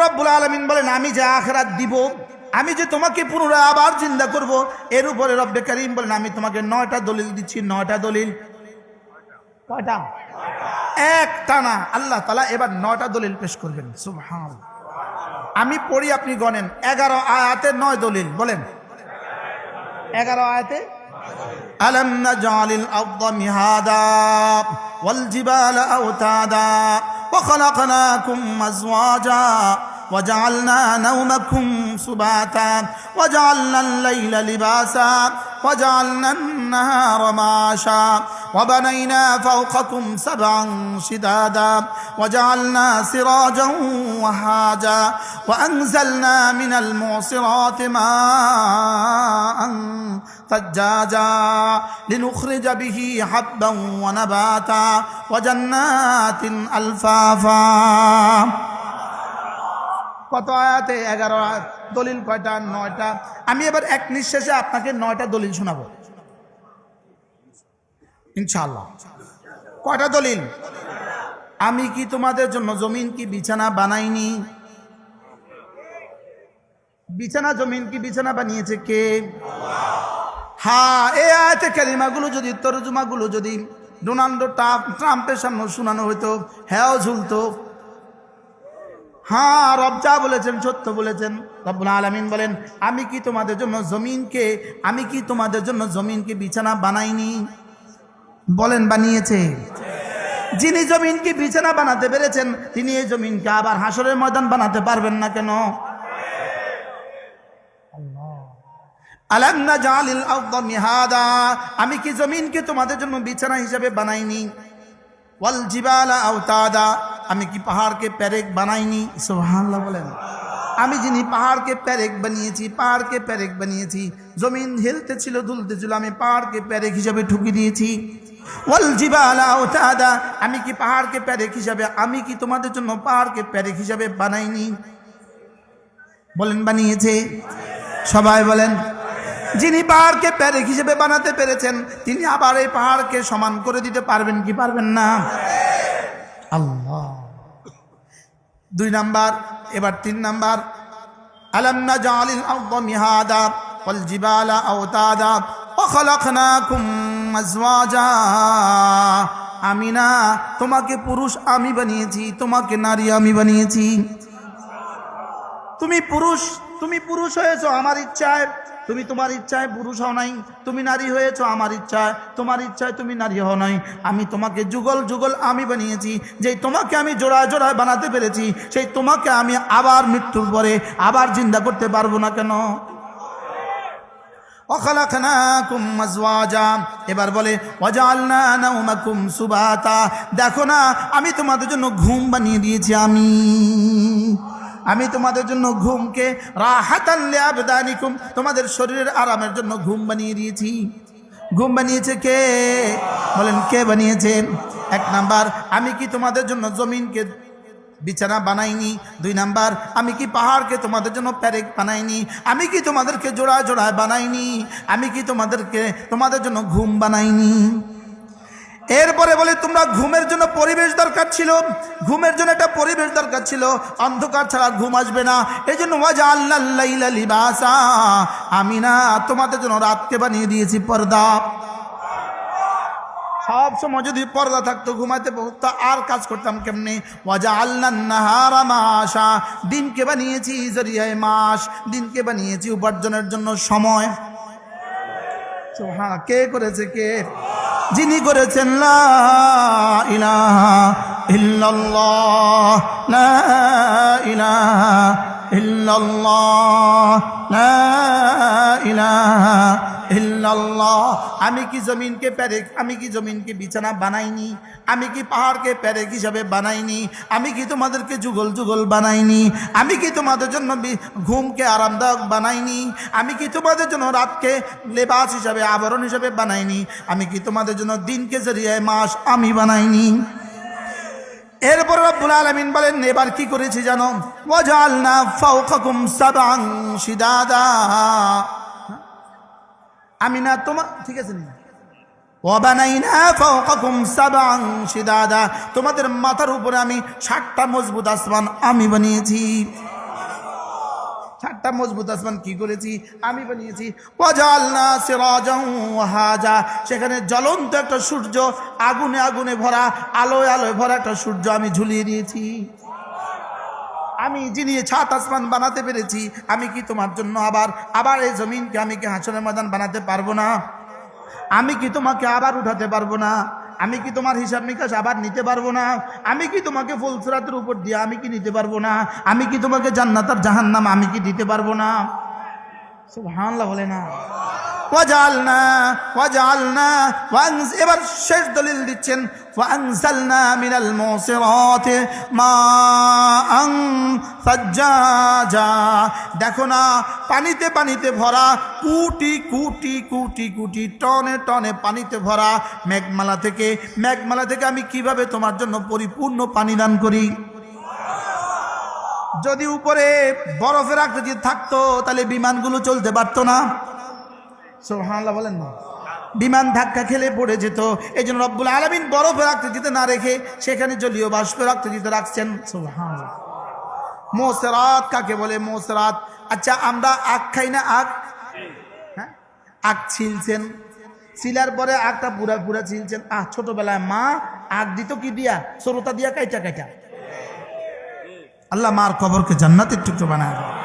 রব্বুল আলমিন বলেন আমি যে আখরাত দিব আমি যে তোমাকে পুনরায় আবার চিন্তা করব এর উপরে রব্বে করিম বলেন আমি তোমাকে নয়টা দলিল দিচ্ছি নয়টা দলিল কয়টা এক টানা আল্লাহ তালা এবার নয়টা দলিল পেশ করবেন সুবহান আমি পড়ি আপনি গণেন এগারো আয়াতে নয় দলিল বলেন এগারো আয়াতে ألم نجعل الأرض مهادا والجبال أوتادا وخلقناكم أزواجا وجعلنا نومكم سباتا وجعلنا الليل لباسا وجعلنا النهار معاشا وبنينا فوقكم سبعا شدادا وجعلنا سراجا وهاجا وأنزلنا من المعصرات ماء ثجاجا لنخرج به حبا ونباتا وجنات ألفافا. কত আয়াতে? এগারো আয়াত। দলিল কয়টা? নয়টা। আমি এবার এক নিঃশ্বাসে আপনাকে নয়টা দলিল শোনাবো। ইনশাল্লাহ কয়টা দলিল? আমি কি তোমাদের জন্য জমিন কি বিছানা বানাইনি? বিছানা, জমিন কি বিছানা বানিয়েছে কে? হ্যাঁ এই আয়াতে কালিমাগুলো যদি, তরজুমাগুলো যদি, ডোনাল্ড ট্রাম্প, ট্রাম্পের সামনে শোনানো হইতো হ্যাঁ ঝুলতো। হ্যাঁ রব যা বলেছেন, সত্য বলেছেন। রব্বুল আলমিন বলেন, আমি কি তোমাদের জন্য জমিনকে, আমি কি তোমাদের জন্য জমিনকে বিছানা বানাইনি? বলেন, বানিয়েছে। যিনি জমিনকে বিছানা বানাতে পেরেছেন, তিনি এই জমিনকে আবার হাসরের ময়দান বানাতে পারবেন না কেন? আমি কি জমিনকে তোমাদের জন্য বিছানা হিসেবে বানাইনি? ওয়াল জিবালা আমি কি পাহাড়কে প্যারেক বানাইনি? সুবহানাল্লাহ বলেন। আমি যিনি পাহাড়কে প্যারেক বানিয়েছি, পাহাড়কে প্যারেক বানিয়েছি, জমিন হেলতে ছিল, দুলতে ছিল, আমি পাহাড়কে প্যারেক হিসাবে ঠুকি দিয়েছি আমি কি পাহাড়কে প্যারেক হিসাবে, আমি কি তোমাদের জন্য পাহাড়কে প্যারেক হিসাবে বানাইনি? বলেন বানিয়েছে। সবাই বলেন, যিনি পাহাড়কে প্যারেক হিসেবে বানাতে পেরেছেন, তিনি আবার এই পাহাড়কে সমান করে দিতে পারবেন কি পারবেন না? আল্লাহ। দুই নাম্বার, এবার তিন নাম্বার। আলান্না জালিল মিহাদা ওয়াল জিবালা আওতাদা ওয়া খালাকনাকুম আজওয়াজা। আমি না তোমাকে পুরুষ আমি বানিয়েছি, তোমাকে নারী আমি বানিয়েছি। তুমি পুরুষ তুমি পুরুষ হয়েছো আমার ইচ্ছায়। তুমি তোমার ইচ্ছায় পুরুষ হও নাই, তুমি নারী হয়েছো আমার ইচ্ছায়, তোমার ইচ্ছায় তুমি নারী হও নাই। আমি তোমাকে যুগল যুগল আমি বানিয়েছি যে তোমাকে আমি জোড়ায় জোড়ায় বানাতে পেরেছি, সেই তোমাকে আমি আবার মৃত্যুর পরে আবার জিন্দা করতে পারব না কেন? এবার বলে দেখো না, আমি তোমাদের জন্য ঘুম বানিয়ে দিয়েছি, আমি। আমি তোমাদের জন্য ঘুমকে রাহাতান লিআবদানিকুম, তোমাদের শরীরের আরামের জন্য ঘুম বানিয়ে দিয়েছি। ঘুম বানিয়েছে কে? বলেন, কে বানিয়েছে? এক নাম্বার, আমি কি তোমাদের জন্য জমিনকে বিছানা বানাইনি? দুই নাম্বার, আমি কি পাহাড়কে তোমাদের জন্য প্যারেক বানাইনি? আমি কি তোমাদেরকে জোড়া জোড়ায় বানাইনি? আমি কি তোমাদেরকে, তোমাদের জন্য ঘুম বানাইনি? এরপরে বলে, তোমরা ঘুমের জন্য পরিবেশ দরকার ছিল। ঘুমের জন্য একটা পরিবেশ দরকার ছিল। অন্ধকার ছাড়া ঘুম আসবে না। এই জন্য ওয়াজা আল্লাহ লিবাসা। আমি না তোমাদের জন্য রাতকে বানিয়ে দিয়েছি পর্দা। সব সময় যদি পর্দা থাকতো ঘুমাতে তো আর কাজ করতাম কেমনি? ওয়াজা আল্লাহ নাহারা মাসা দিনকে বানিয়েছি জরিয়ায় মাস। দিনকে বানিয়েছি উপার্জনের জন্য সময়। হ্যাঁ কে করেছে কে? যিনি করেছেন ইলাহা ইল্লাল্লাহ লা ইলাহা ইল্লাল্লাহ লা ইলাহা ইল্লাল্লাহ, আমি কি জমিনকে প্যারেক আমি কি জমিনকে বিছানা বানাইনি? আমি কি পাহাড়কে প্যারেক হিসাবে বানাইনি? আমি কি তোমাদেরকে যুগল যুগল বানাইনি? আমি কি তোমাদের জন্য ঘুমকে আরামদায়ক বানাইনি? আমি কি তোমাদের জন্য রাতকে লেবাস হিসাবে আবরণ হিসাবে বানাইনি? আমি কি তোমাদের জন্য দিনকে জরিয়ায় মাস আমি বানাইনি? এরপর রব্বুল আলামিন বলেন, এবার কি করেছি জানো? ওয়াজালনা ফাওকাকুম সাবাং শিদাদা। আমি না তোমার ঠিক আছে নি? তোমাদের মাথার উপরে আমি ষাটটা মজবুত আসমান আমি বানিয়েছি। চারটা মজবুত আসমান কি করেছি? আমি বানিয়েছি। ওয়াহাজা সেখানে জ্বলন্ত একটা সূর্য, আগুনে আগুনে ভরা, আলোয় আলোয় ভরা একটা সূর্য আমি ঝুলিয়ে দিয়েছি। আমি যিনি ছাত আসমান বানাতে পেরেছি, আমি কি তোমার জন্য আবার আবার এই জমিনকে আমি কি হাসনের ময়দান বানাতে পারব না? আমি কি তোমাকে আবার উঠাতে পারব না? আমি কি তোমার হিসাব নিকাশ আবার নিতে পারব না? আমি কি তোমাকে ফুলসরাতের উপর দিয়ে আমি কি নিতে পারব না? আমি কি তোমাকে জান্নাতার জাহান্নাম আমি কি দিতে পারব না? সুবহানাল্লাহ বলে না। ওয়ানজ এবার শেষ দলিল দিচ্ছেন মাআন সাজ্জাজা। দেখো না, পানিতে পানিতে ভরা, কুটি কুটি কুটি কুটি টনে টনে পানিতে ভরা মেঘমালা থেকে। মেঘমালা থেকে আমি কীভাবে তোমার জন্য পরিপূর্ণ পানি দান করি? যদি উপরে বরফের আকৃতি থাকতো, তাহলে বিমানগুলো চলতে পারতো না। সোহানাল্লাহ বলেন না। বিমান ধাক্কা খেলে পড়ে যেত। এই জন্য রব্বুল আলমিন বরফে রাখতে আকৃতিতে না রেখে সেখানে জলীয় রাখতে আকৃতিতে রাখছেন। সোহান মোসরাত কাকে বলে মোসরাত? আচ্ছা আমরা আখ খাই না আখ? হ্যাঁ? আখ ছিলছেন। ছিলার পরে আখটা পুরা পুরা ছিলছেন। আহ, ছোটবেলায় মা আখ দিত কি দিয়া? সরতা দিয়া কাইটা কাইটা। আল্লাহ মার কবরকে জান্নাতের টুকরো বানায়?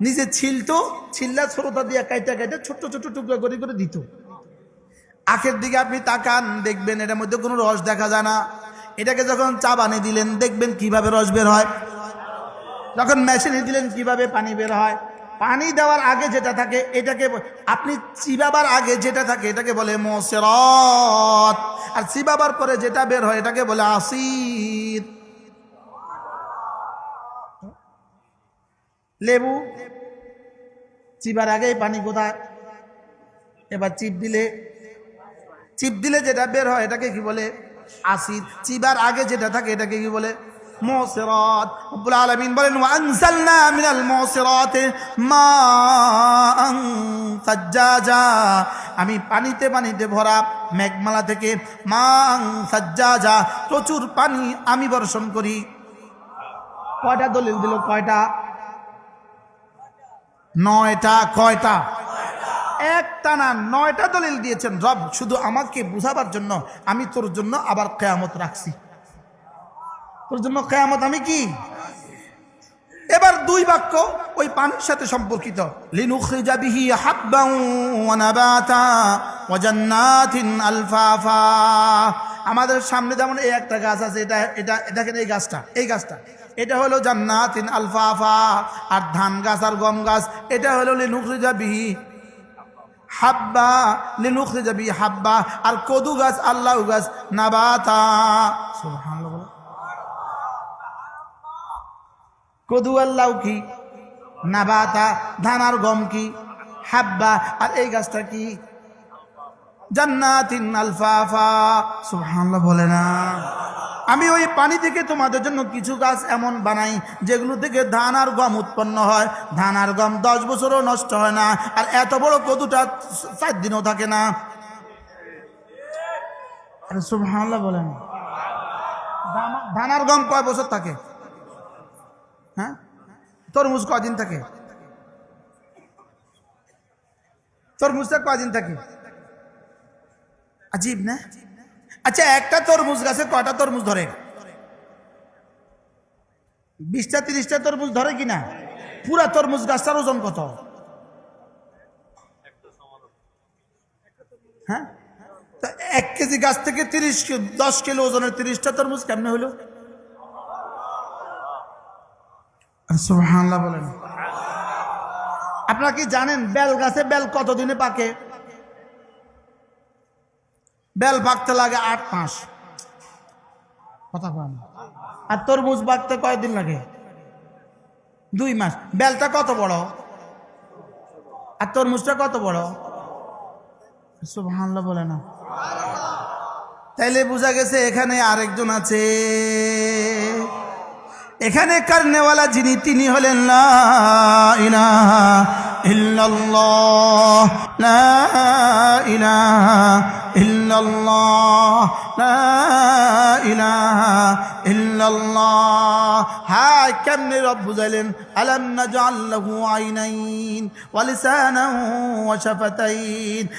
নিজে ছিলতো, ছিল্লা ছোটতা দিয়া কাইটা কাইটা ছোট্ট ছোট্ট টুকরো করে করে দিত। আখের দিকে আপনি তাকান, দেখবেন এটার মধ্যে কোনো রস দেখা যায় না। এটাকে যখন চা বানিয়ে দিলেন, দেখবেন কীভাবে রস বের হয়। যখন মেশিনে দিলেন, কীভাবে পানি বের হয়। পানি দেওয়ার আগে যেটা থাকে, এটাকে আপনি চিবাবার আগে যেটা থাকে, এটাকে বলে মোসেরত। আর চিবাবার পরে যেটা বের হয়, এটাকে বলে আসির। লেবু, চিবার আগেই পানি কোথায় এবার চিপ দিলে চিপ দিলে যেটা বের হয় এটাকে কি বলে? আসির চিবার আগে যেটা থাকে এটাকে কি বলে? বলেন আমি পানিতে পানিতে ভরা মেঘমালা থেকে মাং সাজ্জাজা, প্রচুর পানি আমি বর্ষণ করি। কয়টা দলিল দিল? কয়টা? নয়টা কয়টা? একটা না, নয়টা দলিল দিয়েছেন রব, শুধু আমাকে বুঝাবার জন্য আমি তোর জন্য আবার কেয়ামত রাখছি। তোর জন্য কেয়ামত আমি কি? এবার দুই বাক্য ওই পানির সাথে সম্পর্কিত। আমাদের সামনে যেমন এই একটা গাছ আছে, এটা এটা, দেখেন এই গাছটা এই গাছটা। এটা হলো জান্নাতিন আলফাফা, আর ধান গাছ আর গম গাছ, এটা হলো লিনুখরিজা বিহি হাব্বা, লিনুখরিজা বিহি হাব্বা, আর কদু গাছ, আল্লাহ গাছ, নাবাতা। কদু আল্লাহ কি? নাবাতা। ধান আর গম কি? হাব্বা। আর এই গাছটা কি? জান্নাতিন আলফাফা। সুবহানাল্লাহ বলে না। আমি ওই পানি থেকে তোমাদের জন্য কিছু গাছ এমন বানাই, যেগুলো থেকে ধান আর গম উৎপন্ন হয়। ধান আর গম দশ বছরও নষ্ট হয় না, আর এত বড় কদুটা চার দিনও থাকে না। সুবহানাল্লাহ বলেন। ধান আর গম কয় বছর থাকে? হ্যাঁ? তরমুজ কদিন থাকে? তরমুজটা কদিন থাকে? আজীব না? আচ্ছা একটা তরমুজ গাছে কয়টা তরমুজ ধরে? বিশটা, তিরিশটা তরমুজ ধরে কিনা? পুরা তরমুজ গাছটার ওজন কত? হ্যাঁ? এক কেজি গাছ থেকে তিরিশ, দশ কিলো ওজনের তিরিশটা তরমুজ কেমনে হলো? বলেন। আপনারা কি জানেন, বেল গাছে বেল কতদিনে পাকে? বেল পাকতে লাগে আট মাস। কথা কয় আর তরমুজ পাকতে কয়দিন লাগে? দুই মাস। বেলটা কত বড়? আর তরমুজটা কত বড়? সুবহানাল্লাহ বলে না। তাইলে বোঝা গেছে এখানে আরেকজন আছে। এখানে কারনেওয়ালা যিনি, তিনি হলেন লা ইলাহা ইল্লাল্লাহ। লা ইলাহা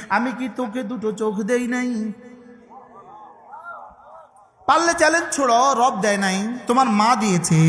আমি কি তোকে দুটো চোখ দেই নাই? পারলে চ্যালেঞ্জ ছোড়ো, রব দেয় নাই। তোমার মা দিয়েছে।